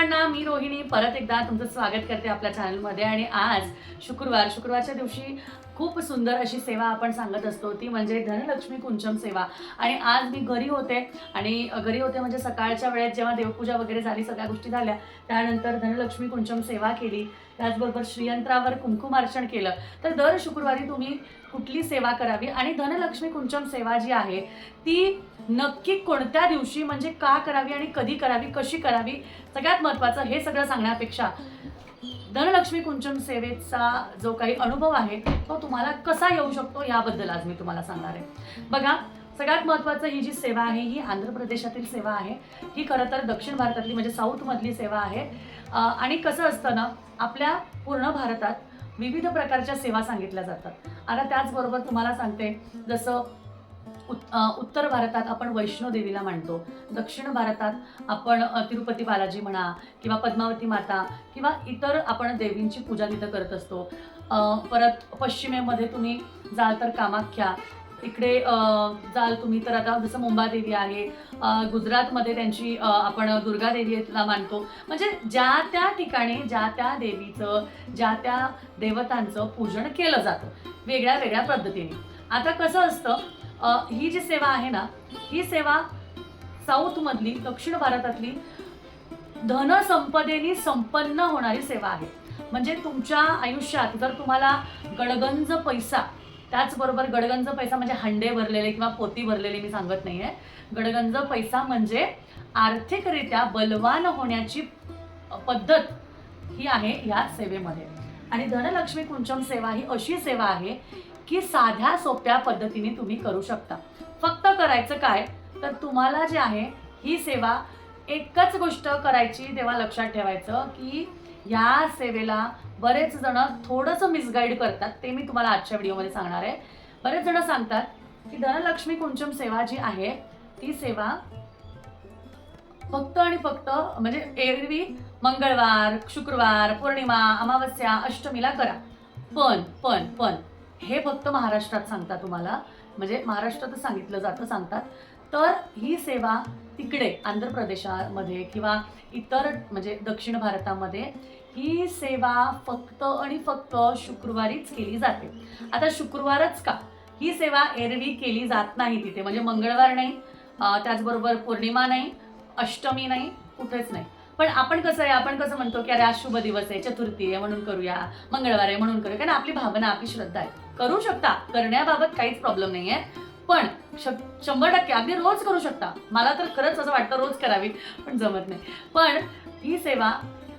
सर्वांना मी रोहिणी परत एकदा तुमचं स्वागत करते आपल्या चॅनलमध्ये आणि आज शुक्रवार शुक्रवारच्या दिवशी खूप सुंदर अशी सेवा आपण सांगत असतो ती म्हणजे धनलक्ष्मी कुंचम सेवा. आणि आज मी घरी होते. आणि घरी होते म्हणजे सकाळच्या वेळेत जेव्हा देवपूजा वगैरे झाली सगळ्या गोष्टी झाल्या त्यानंतर धनलक्ष्मी कुंचम सेवा केली. त्याचबरोबर श्रीयंत्रावर कुंकुमार्चन केलं. तर दर शुक्रवारी तुम्ही कुठली सेवा करावी? आणि धनलक्ष्मी कुंचम सेवा जी आहे ती नक्की कोणत्या दिवशी म्हणजे का करावी आणि कधी करावी कशी करावी? सगळ्यात महत्त्वाचं हे सगळं सांगण्यापेक्षा धनलक्ष्मी कुंचम सेवेचा जो काही अनुभव आहे तो तुम्हाला कसा येऊ शकतो याबद्दल आज मी तुम्हाला सांगणार आहे. बघा सगळ्यात महत्त्वाचं ही जी सेवा आहे ही आंध्र प्रदेशातील सेवा आहे. ही खरं तर दक्षिण भारतातली म्हणजे साऊथमधली सेवा आहे. आणि कसं असतं ना आपल्या पूर्ण भारतात विविध प्रकारच्या सेवा सांगितल्या जातात. आता त्याचबरोबर तुम्हाला सांगते जसं उत उत्तर भारतात आपण वैष्णोदेवीला मानतो दक्षिण भारतात आपण तिरुपती बालाजी म्हणा किंवा पद्मावती माता किंवा इतर आपण देवींची पूजा तिथं करत असतो. परत पश्चिमेमध्ये तुम्ही जाल तर कामाख्या इकडे जाल तुम्ही तर आता जसं मुंबादेवी आहे गुजरातमध्ये त्यांची आपण दुर्गा देवीला मानतो. म्हणजे ज्या त्या ठिकाणी ज्या त्या देवीचं ज्या त्या देवतांचं पूजन केलं जातं वेगळ्या वेगळ्या पद्धतीने. आता कसं असतं ही जी सेवा आहे ना ही सेवा साऊथमधली दक्षिण भारतातली धनसंपदेनी संपन्न होणारी सेवा आहे. म्हणजे तुमच्या आयुष्यात जर तुम्हाला गडगंज पैसा त्याचबरोबर गडगंज पैसा म्हणजे हंडे भरलेले किंवा पोती भरलेले मी सांगत नाही आहे गडगंज पैसा म्हणजे आर्थिकरित्या बलवान होण्याची पद्धत ही आहे ह्या सेवेमध्ये. आणि धनलक्ष्मी कुंचम सेवा ही अशी सेवा आहे की साध्या सोप्या पद्धतीने तुम्ही करू शकता. फक्त करायचं काय? तर तुम्हाला जे आहे ही सेवा एकच गोष्ट करायची तेव्हा लक्षात ठेवायचं की या सेवेला बरेच जण थोडंसं मिसगाईड करतात. ते मी तुम्हाला आजच्या व्हिडिओमध्ये सांगणार आहे. बरेच जण सांगतात की धनलक्ष्मी कुंचम सेवा जी आहे ती सेवा फक्त आणि फक्त म्हणजे एरवी मंगळवार शुक्रवार पौर्णिमा अमावस्या अष्टमीला करा. पण पण पण हे फक्त महाराष्ट्रात सांगतात तुम्हाला. म्हणजे महाराष्ट्रातच सांगितलं जातं सांगतात. तर ही सेवा तिकडे आंध्र प्रदेशामध्ये किंवा इतर म्हणजे दक्षिण भारतामध्ये ही सेवा फक्त आणि फक्त शुक्रवारीच केली जाते. आता शुक्रवारच का? ही सेवा एरवी केली जात नाही तिथे. म्हणजे मंगळवार नाही त्याचबरोबर पौर्णिमा नाही अष्टमी नाही कुठेच नाही. पण आपण कसं आहे आपण कसं म्हणतो की अरे आज शुभ दिवस आहे चतुर्थी आहे म्हणून करूया मंगळवार आहे म्हणून करूया. कारण आपली भावना आपली श्रद्धा आहे. करू शकता करण्याबाबत काहीच प्रॉब्लेम नाही आहे पण श- शंभर टक्के. अगदी रोज करू शकता. मला तर खरंच असं वाटतं रोज करावी पण जमत नाही. पण ही सेवा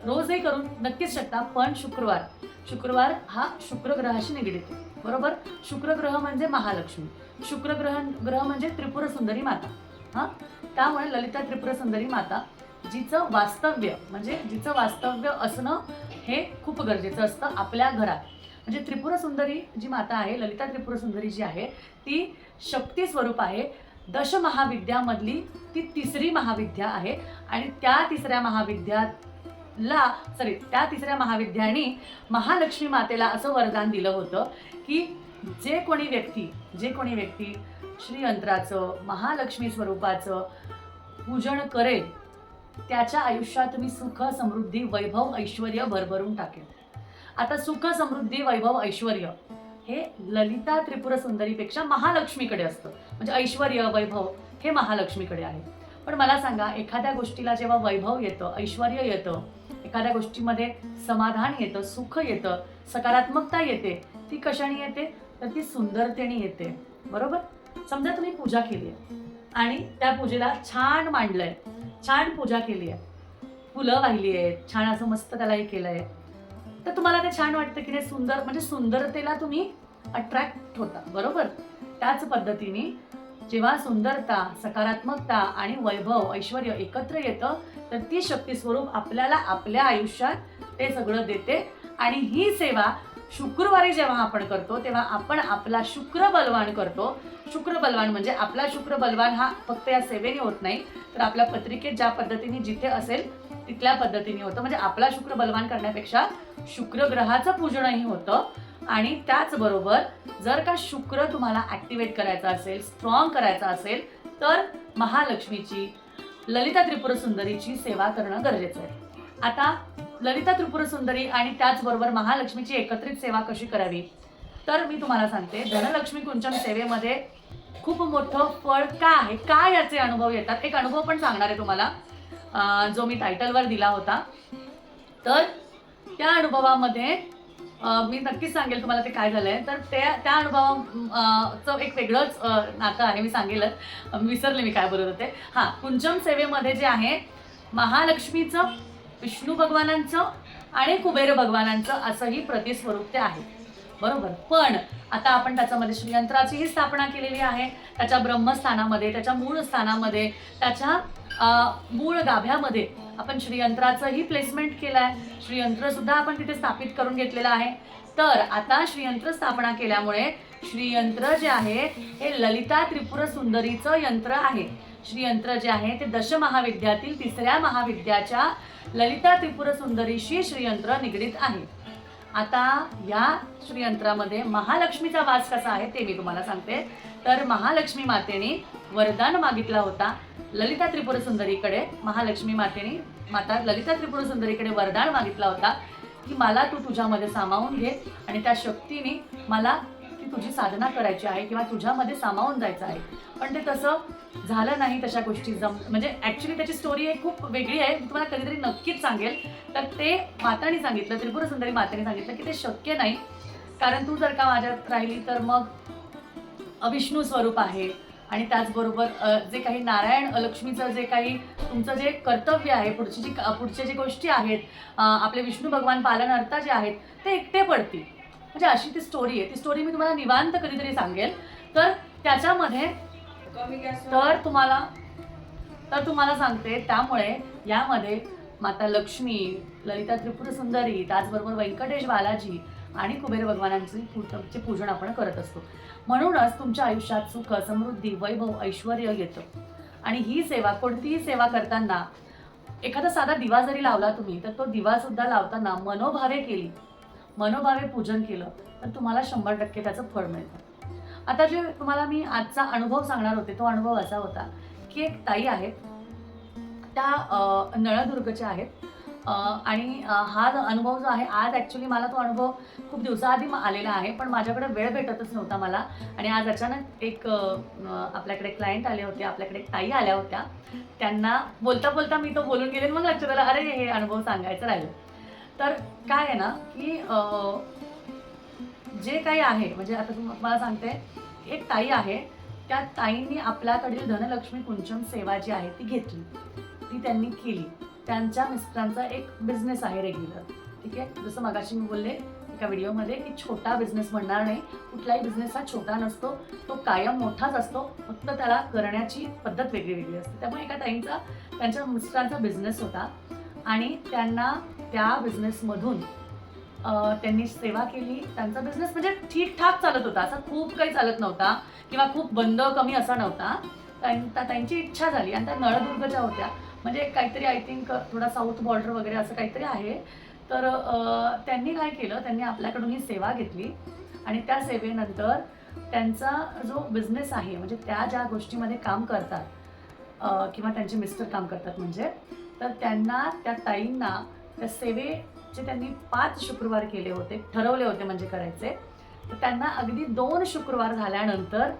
रोजही करून नक्कीच शकता पण शुक्रवार. शुक्रवार हा शुक्रग्रहाशी निगडीत. आहे बरोबर? शुक्रग्रह म्हणजे महालक्ष्मी. शुक्रग्रह ग्रह म्हणजे त्रिपुर सुंदरी माता. हां? त्यामुळे ललिता त्रिपुर सुंदरी माता जिचं वास्तव्य म्हणजे जिचं वास्तव्य असणं हे खूप गरजेचं असतं आपल्या घरात. म्हणजे त्रिपुर सुंदरी जी माता आहे ललिता त्रिपुर सुंदरी जी आहे ती शक्ती स्वरूप आहे. दशमहाविद्यामधली ती तिसरी महाविद्या आहे. आणि त्या तिसऱ्या महाविद्याला सॉरी त्या तिसऱ्या महाविद्याने महालक्ष्मी मातेला असं वरदान दिलं होतं की जे कोणी व्यक्ती जे कोणी व्यक्ती श्रीयंत्राचं महालक्ष्मी स्वरूपाचं पूजन करेल त्याच्या आयुष्यात मी सुख समृद्धी वैभव ऐश्वर भरभरून टाकेल. आता सुख समृद्धी वैभव ऐश्वर हे ललिता त्रिपुर सुंदरीपेक्षा महालक्ष्मीकडे असतं. म्हणजे ऐश्वर वैभव हे महालक्ष्मीकडे आहे. पण मला सांगा एखाद्या गोष्टीला जेव्हा वैभव येतं ऐश्वर येतं एखाद्या गोष्टीमध्ये समाधान येतं सुख येतं सकारात्मकता येते ती कशाने येते? तर ती सुंदरतेने येते. बरोबर? समजा तुम्ही पूजा केली आहे आणि त्या पूजेला छान मांडलंय. छान पूजा केली आहे. फुलं वाहिली आहेत छान असं मस्त त्याला हे केलंय. तर तुम्हाला ते छान वाटतं की ते सुंदर म्हणजे सुंदरतेला तुम्ही अट्रॅक्ट होता बरोबर? त्याच पद्धतीने जेव्हा सुंदरता सकारात्मकता आणि वैभव ऐश्वर एकत्र येतं तर ती शक्ती स्वरूप आपल्याला आपल्या आयुष्यात ते सगळं देते. आणि ही सेवा शुक्रवारी जेव्हा आपण करतो तेव्हा आपण आपला शुक्र बलवान करतो. शुक्र बलवान म्हणजे आपला शुक्र बलवान हा फक्त या सेवेने होत नाही तर आपल्या पत्रिकेत ज्या पद्धतीने जिथे असेल तिथल्या पद्धतीने होतं. म्हणजे आपला शुक्र बलवान करण्यापेक्षा शुक्र ग्रहाचं पूजनही होतं. आणि त्याचबरोबर जर का शुक्र तुम्हाला ॲक्टिवेट करायचा असेल स्ट्रॉंग करायचा असेल तर महालक्ष्मीची ललिता त्रिपुर सुंदरीची सेवा करणं गरजेचं आहे. आता ललिता त्रिपुर सुंदरी आणि त्याचबरोबर महालक्ष्मीची एकत्रित सेवा कशी करावी? तर मी तुम्हाला सांगते धनलक्ष्मी कुंचन सेवेमध्ये खूप मोठं फळ का आहे? का याचे अनुभव येतात? एक अनुभव पण सांगणार आहे तुम्हाला. जो मी टायटलवर दिला होता. तर त्या अनुभवामध्ये मी नक्कीच सांगेल तुम्हाला ते काय झालंय. तर त्या त्या अनुभवाचं एक वेगळंच नातं आहे मी सांगेलच. विसरले मी काय बोलत होते. हां कुंचम सेवेमध्ये जे आहे महालक्ष्मीचं विष्णू भगवानांचं आणि कुबेर भगवानांचं असंही प्रतिस्वरूप ते आहे. बरोबर? पण आता आपण त्याच्यामध्ये श्रीयंत्राचीही स्थापना केलेली आहे. त्याच्या ब्रह्मस्थानामध्ये त्याच्या मूळ स्थानामध्ये त्याच्या मूळ गाभ्यामध्ये आपण श्रीयंत्राचंही प्लेसमेंट केलं आहे श्रीयंत्रसुद्धा आपण तिथे स्थापित करून घेतलेलं आहे. तर आता श्रीयंत्र स्थापना केल्यामुळे श्रीयंत्र जे आहे हे ललिता त्रिपुर सुंदरीचं यंत्र आहे. श्रीयंत्र जे आहे ते दशमहाविद्यातील तिसऱ्या महाविद्याच्या ललिता त्रिपुर सुंदरीशी श्रीयंत्र निगडीत आहे. आता या श्रीयंत्रामध्ये महालक्ष्मीचा वास कसा आहे ते मी तुम्हाला सांगते. तर महालक्ष्मी मातेने वरदान मागितला होता. ललिता त्रिपुर सुंदरीकडे महालक्ष्मी मातेने माता ललिता त्रिपुर सुंदरीकडे वरदान मागितला होता की मला तू तुझ्यामध्ये सामावून घे आणि त्या शक्तीने मला ती तुझी साधना करायची आहे किंवा तुझ्यामध्ये सामावून जायचं आहे. पण ते तसं झालं नाही तशा गोष्टी जम म्हणजे ॲक्च्युली त्याची स्टोरी आहे खूप वेगळी आहे. मी तुम्हाला कधीतरी नक्कीच सांगेल. तर ते माताने सांगितलं त्रिपुर सुंदरी मातेने सांगितलं की ते शक्य नाही. कारण तू जर का माझ्यात राहिली तर मग अविष्णू स्वरूप आहे. आणि त्याचबरोबर जे काही नारायण लक्ष्मीचं जे काही तुमचं जे कर्तव्य आहे पुढची जी पुढच्या जे गोष्टी आहेत आपले विष्णू भगवान पालनकर्ता जे आहेत ते एकटे पडतील. म्हणजे अशी ती स्टोरी आहे. ती स्टोरी मी तुम्हाला निवांत कधीतरी सांगेल. तर त्याच्यामध्ये तर तुम्हाला तर तुम्हाला सांगते त्यामुळे यामध्ये माता लक्ष्मी ललिता त्रिपुर सुंदरी त्याचबरोबर व्यंकटेश बालाजी आणि कुबेर भगवानांची पूजचे चे पूजन आपण करत असतो. म्हणूनच तुमच्या आयुष्यात सुख समृद्धी वैभव ऐश्वर येतं. आणि ही सेवा कोणतीही सेवा करताना एखादा साधा दिवा जरी लावला तुम्ही तर तो दिवासुद्धा लावताना मनोभावे केली मनोभावे पूजन केलं तर तुम्हाला शंभर टक्के त्याचं फळ मिळतं. आता जे तुम्हाला मी आजचा अनुभव सांगणार होते तो अनुभव असा होता की एक ताई आहेत. त्या नळदुर्गच्या आहेत. आणि हा जो अनुभव जो आहे आज ॲक्च्युली मला तो अनुभव खूप दिवसाआधी आलेला आहे पण माझ्याकडे वेळ भेटतच नव्हता मला. आणि आज अचानक एक आपल्याकडे क्लायंट आले होते आपल्याकडे ताई आल्या होत्या. त्यांना बोलता बोलता मी तो बोलून गेले मग लक्षात आलं अरे हे अनुभव सांगायचं राहिलं. तर काय आहे ना की जे काही आहे म्हणजे आता तुम्हाला मला सांगते एक ताई आहे त्या ताईंनी आपल्याकडील धनलक्ष्मी कुंचम सेवा जी आहे ती घेतली. ती त्यांनी केली. त्यांच्या मिस्टरांचा एक बिझनेस आहे रेग्युलर ठीक आहे? जसं मगाशी मी बोलले एका व्हिडिओमध्ये की छोटा बिझनेस म्हणणार नाही. कुठलाही बिझनेस हा छोटा नसतो. तो कायम मोठाच असतो. फक्त त्याला करण्याची पद्धत वेगळी वेगळी असते. त्यामुळे एका ताईंचा त्यांच्या मिस्टरांचा बिझनेस होता. आणि त्यांना त्या बिझनेसमधून त्यांनी सेवा केली. त्यांचा बिझनेस म्हणजे ठीकठाक चालत होता. असा खूप काही चालत नव्हता. किंवा खूप बंद कमी असा नव्हता. त्यां- त्यांची इच्छा झाली. आणि त्या नळदुर्ग ज्या होत्या. म्हणजे काहीतरी आय थिंक थोडा साऊथ बॉर्डर वगैरे असं काहीतरी आहे. तर त्यांनी काय केलं त्यांनी आपल्याकडून ही सेवा घेतली आणि त्या सेवेनंतर त्यांचा जो बिझनेस आहे म्हणजे त्या ज्या गोष्टीमध्ये काम करतात किंवा त्यांचे मिस्टर काम करतात म्हणजे तर त्यांना त्या ताईंना त्या सेवेचे त्यांनी पाच शुक्रवार केले होते ठरवले होते म्हणजे करायचे. तर त्यांना अगदी दोन शुक्रवार झाल्यानंतर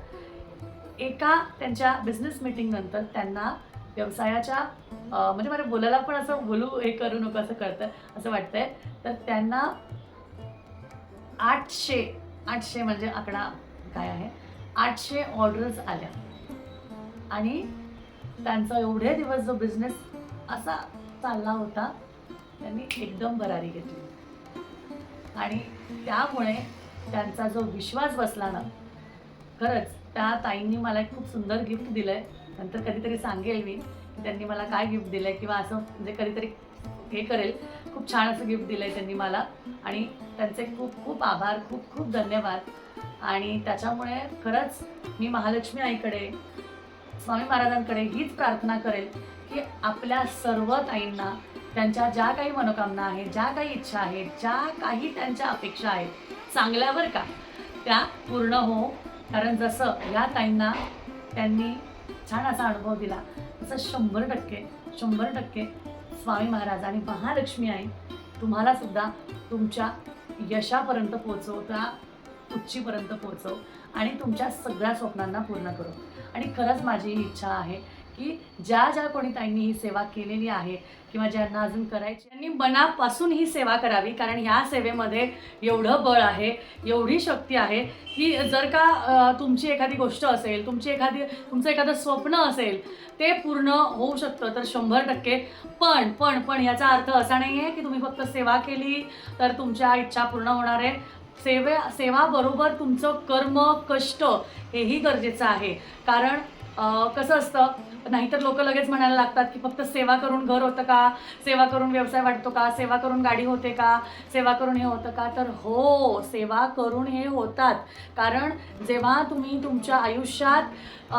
एका त्यांच्या बिझनेस मिटिंगनंतर त्यांना व्यवसायाच्या म्हणजे मला बोलायला पण असं बोलू हे करू नको असं कळतं असं वाटतंय. तर त्यांना आठशे आठशे म्हणजे आकडा काय आहे? आठशे ऑर्डर्स आल्या. आणि त्यांचा एवढे दिवस जो बिझनेस असा चालला होता त्यांनी एकदम भरारी घेतली. आणि त्यामुळे त्यांचा जो विश्वास बसला ना खरंच त्या ताईंनी मला एक खूप सुंदर गिफ्ट दिलं आहे नंतर कधीतरी सांगेल मी त्यांनी मला काय गिफ्ट दिलंय किंवा असं म्हणजे कधीतरी हे करेल. खूप छान असं गिफ्ट दिलंय त्यांनी मला. आणि त्यांचे खूप खूप आभार खूप खूप धन्यवाद. आणि त्याच्यामुळे खरंच मी महालक्ष्मी आईकडे स्वामी महाराजांकडे हीच प्रार्थना करेल की आपल्या सर्व ताईंना त्यांच्या ज्या काही मनोकामना आहेत ज्या काही इच्छा आहेत ज्या काही त्यांच्या अपेक्षा आहेत चांगल्यावर का त्या पूर्ण हो. कारण जसं या ताईंना त्यांनी छान असा अनुभव दिला. असं शंभर टक्के शंभर टक्के स्वामी महाराज आणि महालक्ष्मी आई तुम्हाला सुद्धा तुमच्या यशापर्यंत पोहोचव त्या उच्चीपर्यंत पोहोचव आणि तुमच्या सगळ्या स्वप्नांना पूर्ण करू. आणि खरंच माझी ही इच्छा आहे की ज्या ज्या कोणी ताईंनी ही सेवा केलेली आहे किंवा ज्यांना अजून करायची त्यांनी मनापासून ही सेवा करावी कारण ह्या सेवेमध्ये एवढं बळ आहे एवढी शक्ती आहे की जर का तुमची एखादी गोष्ट असेल तुमची एखादी तुमचं एखादं स्वप्न असेल ते पूर्ण होऊ शकतं तर शंभर टक्के. पण पण पण याचा अर्थ असा नाही आहे की तुम्ही फक्त सेवा केली तर तुमच्या इच्छा पूर्ण होणार आहे. सेवे सेवाबरोबर तुमचं कर्म कष्ट हेही गरजेचं आहे. कारण कसं असतं? नाहीतर लोक लगेच म्हणायला लागतात की फक्त सेवा करून घर होतं का? सेवा करून व्यवसाय वाटतो का? सेवा करून गाडी होते का? सेवा करून हे होतं का? तर हो सेवा करून हे होतात. कारण जेव्हा तुम्ही तुमच्या आयुष्यात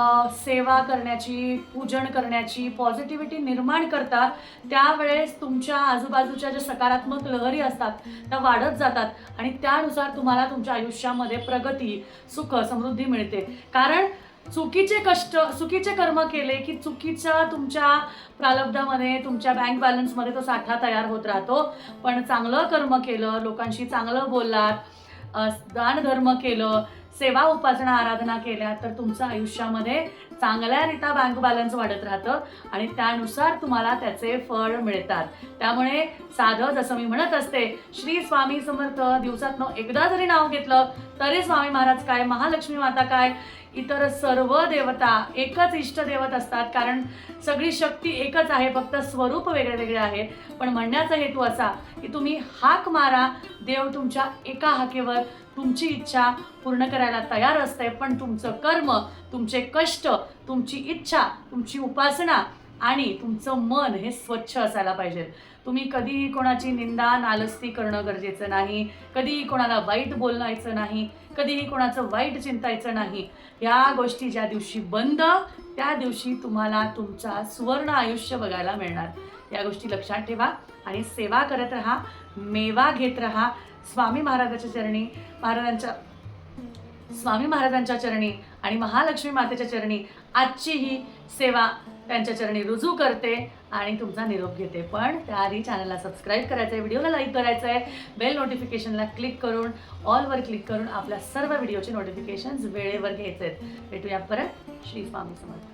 सेवा करण्याची पूजन करण्याची पॉझिटिव्हिटी निर्माण करता त्यावेळेस तुमच्या आजूबाजूच्या ज्या सकारात्मक लहरी असतात त्या वाढत जातात आणि त्यानुसार तुम्हाला तुमच्या आयुष्यामध्ये प्रगती सुख समृद्धी मिळते. कारण चुकीचे कष्ट चुकीचे कर्म केले की चुकीच्या तुमच्या प्रालब्धामध्ये तुमच्या बँक बॅलन्समध्ये तो साठा तयार होत राहतो. पण चांगलं कर्म केलं लोकांशी चांगलं बोललात दानधर्म केलं सेवा उपासना आराधना केल्या तर तुमचं आयुष्यामध्ये चांगल्यारित्या बँक बॅलन्स वाढत राहतं आणि त्यानुसार तुम्हाला त्याचे फळ मिळतात. त्यामुळे साधं जसं मी म्हणत असते श्री स्वामी समर्थ दिवसातनं एकदा जरी नाव घेतलं तरी स्वामी महाराज काय महालक्ष्मी माता काय इतर सर्व देवता एकच इष्ट देवत असतात. कारण सगळी शक्ती एकच आहे फक्त स्वरूप वेगळे वेगळे आहे. पण म्हणण्याचा हेतू असा की तुम्ही हाक मारा देव तुमच्या एका हाकेवर तुमची इच्छा पूर्ण करायला तयार असते पण तुमचं कर्म तुमचे कष्ट तुमची इच्छा तुमची उपासना आणि तुमचं मन हे स्वच्छ असायला पाहिजे. तुम्ही कधीही कोणाची निंदा नालस्ती करणं गरजेचं नाही कधीही कोणाला वाईट बोलायचं नाही कधीही कोणाचं वाईट चिंतायचं नाही. या गोष्टी ज्या दिवशी बंद त्या दिवशी तुम्हाला तुमचा सुवर्ण आयुष्य बघायला मिळणार. या गोष्टी लक्षात ठेवा आणि सेवा करत राहा मेवा घेत राहा. स्वामी महाराजाच्या चरणी महाराजांच्या स्वामी महाराजांच्या चरणी आणि महालक्ष्मी मातेच्या चरणी आजची ही सेवा त्यांच्या चरणी रुजू करते आणि तुमचा निरोप घेते. पण त्याआधी चॅनलला सबस्क्राईब करायचं आहे व्हिडिओला लाईक करायचं आहे बेल नोटिफिकेशनला क्लिक करून ऑलवर क्लिक करून आपल्या सर्व व्हिडिओचे नोटिफिकेशन्स वेळेवर घ्यायचे आहेत भेटूया परत. श्री स्वामी समर्थ.